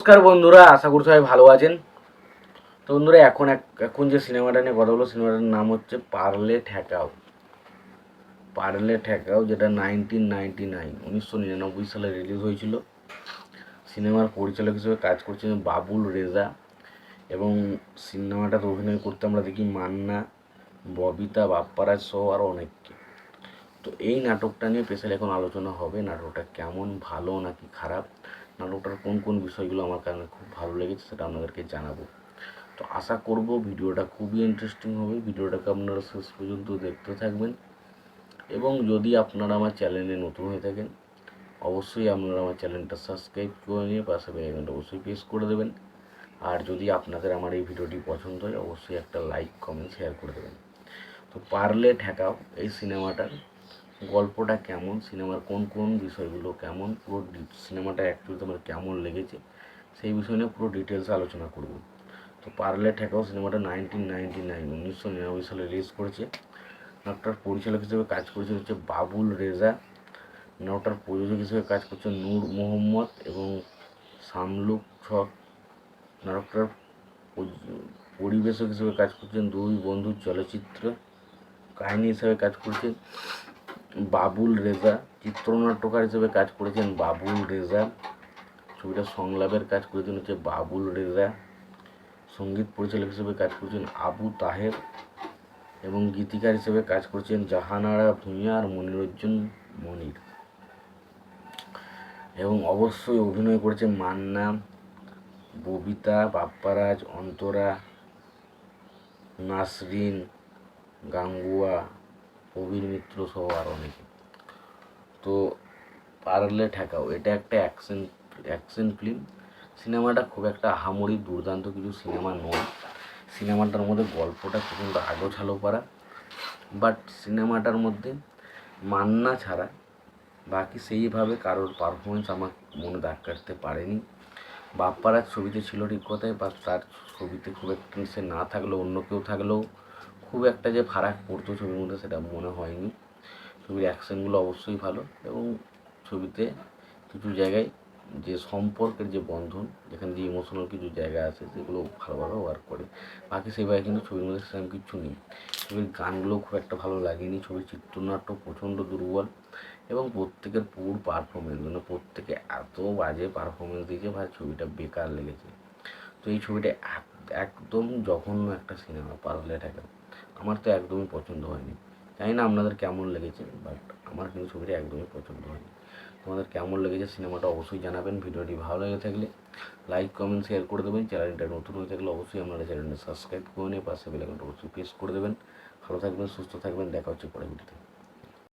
নমস্কার বন্ধুরা, আশা করি সবাই ভালো আছেন। তো বন্ধুরা, এখন এক এখন যে সিনেমাটা নিয়ে কথা বলব, সিনেমাটার নাম হচ্ছে পারলে ঠেকাও। পারলে ঠেকাও, যেটা নাইনটিন নাইনটি নাইন উনিশশো নিরানব্বই সালে রিলিজ হয়েছিল। সিনেমার পরিচালক হিসেবে কাজ করছেন বাবুল রেজা এবং সিনেমাটাতে অভিনয় করতে আমরা দেখি মান্না, ববিতা, বাপ্পারাজ সহ আরও অনেককে। তো এই নাটকটা নিয়ে স্পেশালি এখন আলোচনা হবে, নাটকটা কেমন, ভালো নাকি খারাপ? নাটকটার কোন কোন বিষয়গুলো আমার কারণে খুব ভালো লেগেছে সেটা আপনাদেরকে জানাব। তো আশা করব ভিডিওটা খুবই ইন্টারেস্টিং হবে। ভিডিওটাকে আপনারা শেষ পর্যন্ত দেখতে থাকবেন। এবং যদি আপনারা আমার চ্যানেলে নতুন হয়ে থাকেন, অবশ্যই আপনারা আমার চ্যানেলটা সাবস্ক্রাইব করে নিয়ে পাশে বেলাইকনটা অবশ্যই প্রেস করে দেবেন। আর যদি আপনাদের আমার এই ভিডিওটি পছন্দ হয়, অবশ্যই একটা লাইক কমেন্ট শেয়ার করে দেবেন। তো পারলে ঠেকাও এই সিনেমাটার। গল্পটা কেমন? সিনেমার কোন কোন বিষয়গুলো কেমন? পুরো সিনেমাটা অ্যাকচুয়ালি তোমার কেমন লেগেছে? সেই বিষয় নিয়ে পুরো ডিটেলসে আলোচনা করব। তো পারলে ঠেকাও সিনেমাটা নাইনটিন নাইনটি নাইন উনিশশো নিরানব্বই সালে রিলিজ করেছে। নাটকটার পরিচালক হিসেবে কাজ করেছে হচ্ছে বাবুল রেজা। নাটকটার প্রযোজক হিসেবে কাজ করছে নূর মোহাম্মদ এবং শামলুক ছক নাটকটার পরিবেশক হিসেবে কাজ করছেন দুই বন্ধু চলচ্চিত্র কাহিনী হিসেবে কাজ করছেন বাবুল রেজা, চিত্রনাট্যকার হিসেবে কাজ করেছেন বাবুল রেজা। ছবিটা সংলাপের কাজ করেছেন হচ্ছে বাবুল রেজা। সংগীত পরিচালক হিসেবে কাজ করেছেন আবু তাহের এবং গীতিকার হিসেবে কাজ করেছেন জাহানারা ভূঁইয়া আর মনিরুজ্জন মনির। এবং অবশ্যই অভিনয় করেছেন মান্না, ববিতা, বাপ্পারাজ, অন্তরা, নাসরিন, গাঙ্গুয়া প্রবীর মিত্র সহ আর অনেকে। তো পারলে ঠেকাও। এটা একটা অ্যাকশন অ্যাকশন ফিল্ম। সিনেমাটা খুব একটা আহামরি দুর্দান্ত কিছু সিনেমা নয়। সিনেমাটার মধ্যে গল্পটা প্রচণ্ড আগোছালো পারা বাট সিনেমাটার মধ্যে মান্না ছাড়া বাকি সেইভাবে কারোর পারফরমেন্স আমার মনে দাগ কাটতে পারেনি। বাপ্পারাজ ছবিতে ছিল ঠিক কথাই বা তার ছবিতে খুব একটা সে না থাকলেও, অন্য কেউ থাকলেও খুব একটা যে ফারাক পড়তো ছবির মধ্যে সেটা মনে হয়নি। ছবির অ্যাকশনগুলো অবশ্যই ভালো এবং ছবিতে কিছু জায়গায় যে সম্পর্কের যে বন্ধন, যেখানে যে ইমোশনাল কিছু জায়গা আছে, সেগুলো ভালোভাবে ওয়ার্ক করে। বাকি সেভাবে কিন্তু ছবির মধ্যে সেরকম কিছু নেই। ছবির গানগুলো খুব একটা ভালো লাগেনি, ছবির চিত্রনাট্য প্রচণ্ড দুর্বল এবং প্রত্যেকের পুর পারফরমেন্স মানে প্রত্যেকে এত বাজে পারফরমেন্স দিয়েছে, ভাই ছবিটা বেকার লেগেছে। তো এই ছবিটা এক- একদম জঘন্য একটা সিনেমা পারলে ঠেকা আমার তো একদমই পছন্দ হয়নি। জানি না আপনাদের কেমন লেগেছে বাট আমার কিন্তু ছবিটা একদমই পছন্দ হয়নি। তোমাদের কেমন লেগেছে সিনেমাটা অবশ্যই জানাবেন, ভিডিওটি ভালো লেগে থাকলে লাইক কমেন্ট শেয়ার করে দেবেন। চ্যানেলটা নতুন হয়ে থাকলে অবশ্যই আপনারা চ্যানেলটা সাবস্ক্রাইব করে নিয়ে পাশে বেলাইকনটা অবশ্যই প্রেস করে দেবেন। ভালো থাকবেন, সুস্থ থাকবেন, দেখা হচ্ছে পরে ভিডিওতে।